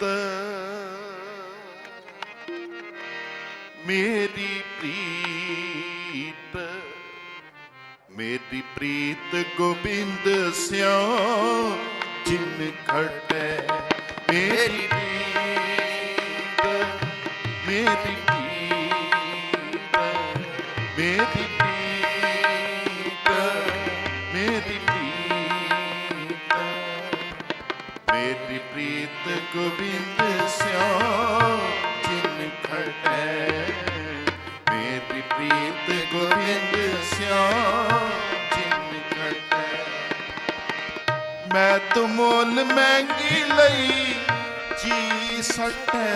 ਪ੍ਰੀਤ ਮੇਰੀ ਪ੍ਰੀਤ ਮੇਰੀ ਪ੍ਰੀਤ ਗੋਬਿੰਦ ਸਿਉ ਜਿਨ ਖਟੈ ਮੇਰੀ ਪ੍ਰੀਤ ਮੇਰੀ ਪ੍ਰੀਤ ਮੇਰੀ ਮੇਰੀ ਪ੍ਰੀਤ ਗੋਬਿੰਦ ਸਿਉ ਜਿਨ ਖਟੈ ਮੇਰੀ ਪ੍ਰੀਤ ਗੋਬਿੰਦ ਸਿਉ ਜਿਨ ਖਟੈ ਮੈਂ ਤੁਮੋਲ ਮਹਿੰਗੀ ਲਈ ਜੀ ਸਟੈ।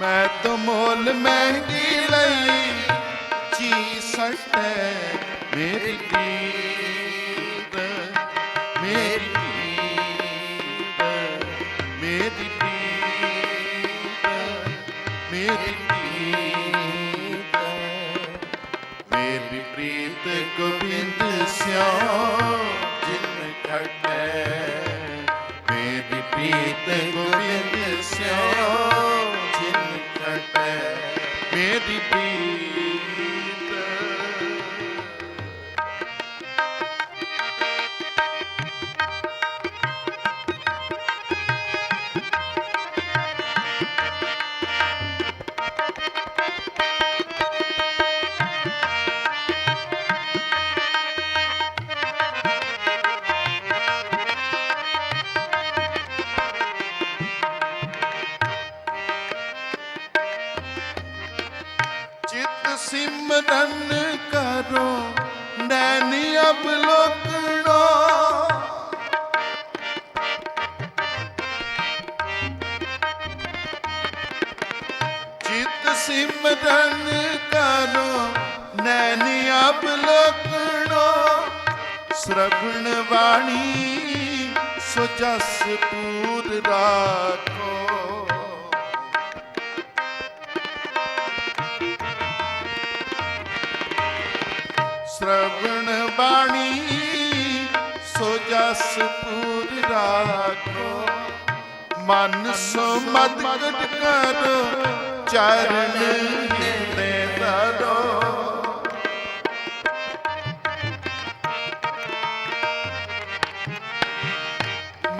ਮੈਂ ਤੁਮੋਲ ਮਹਿੰਗੀ ਲਈ ਸਟੈ ਮੇਰੀ ਪ੍ਰੀਤ ਮੇਰੀ ਪ੍ਰੀਤ ਮੇਰੀ ਪ੍ਰੀਤ ਮੇਰੀ ਪ੍ਰੀਤ ਮੇਰੀ ਪ੍ਰੀਤ ਗੋਬਿੰਦ ਸਿਉ ਜਿਨ ਖਟੈ। ਮੇਰੀ ਪ੍ਰੀਤ ਗੋਬਿੰਦ ਸਿਉ ਜਿਨ ਖਟੈ। ਮੇਰੀ ਪ੍ਰੀਤ ਅਬਲੋਕਣੋ ਸ਼ਰਵਣ ਬਾਣੀ, ਸੋ ਜਸ ਪੂਰ ਰਾਖੋ। ਸ਼ਰਵਣ ਬਾਣੀ, ਸੋ ਪੂਰ ਰਾਖੋ। ਮਨ ਸੋ ਮਦ ਕਟ ਕਰੋ, ਚਰਨ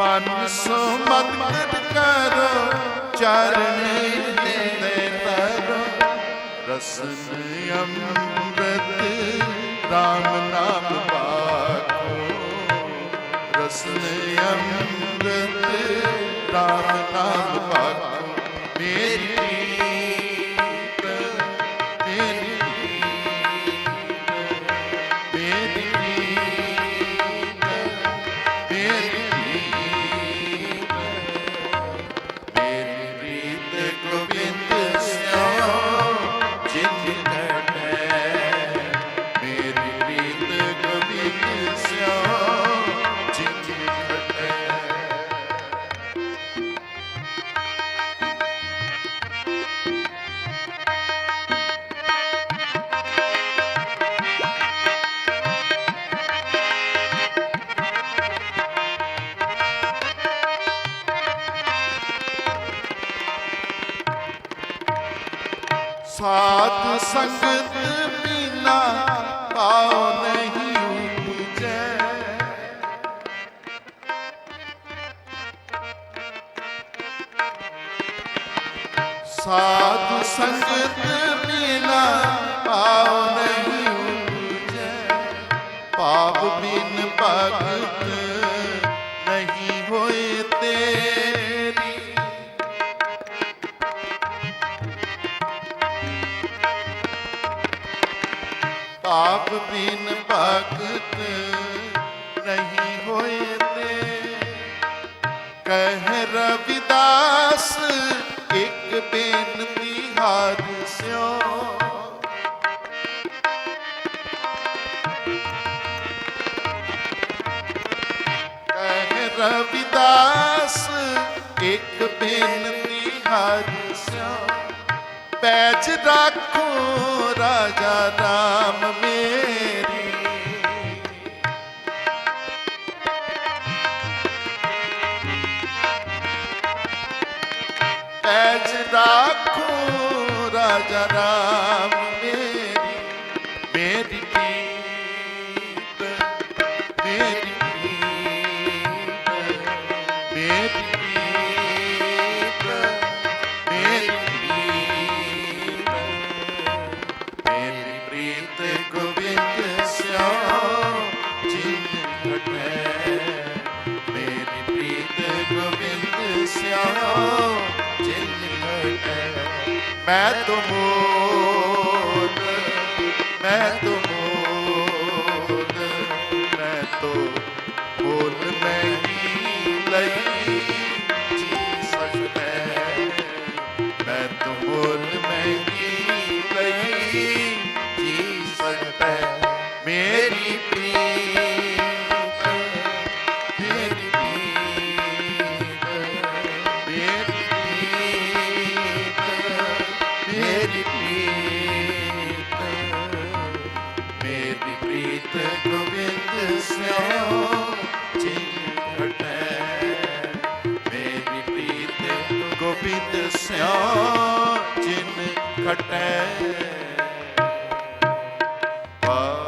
ਮਨ ਸੋ ਕਰੋ ਚਰਨ ਹਿਰਦੇ ਧਰੋ ਰਸਨ ਅੰਮ੍ਰਿਤ ਰਾਮ ਨਾਮ ਬਾਖੋ ਰਸਨ ਅੰਮ੍ਰਿਤ ਰਾਮ ਨਾਮ ਬਾਖੋ ਮੇਰੀ ਸਾਧ ਸੰਗਤ ਬਿਨਾ ਪਾਉ ਨਹੀਂ ਉਪਜੈ। ਸਾਧ ਸੰਗਤ ਬਿਨਾ ਪਾਉ ਨਹੀਂ ਉਪਜੈ। ਪਾਪ ਬਿਨ ਭਗਤ ਭਗਤ ਨਹੀਂ ਹੋਏ ਤੇ ਕਹਿ ਰਵਿਦਾਸ, ਇੱਕ ਬੇਨਤੀ ਹਰ ਸਿਓ। ਕਹਿ ਰਵਿਦਾਸ, ਇੱਕ ਬੇਨਤੀ ਹਰ ਸਿਓ। ਪੈਜ ਰੱਖੋ ਰਾਜਾ ਰਾਮ ਮੇ ਸਹਿਜ ਰਾਖੂ ਰਾਜਾ ਰਾਮ ਮੇਰੀ ਪ੍ਰੀਤ ਗੋਬਿੰਦ ਮੈਂ ਤੁਮੋਦ ਮੈਂ ਤੁਮੋਦ ਮੈਂ ਤੋ ਗੋਬਿੰਦ ਸਿਆ ਜਿਨ ਖਟੈ। ਆ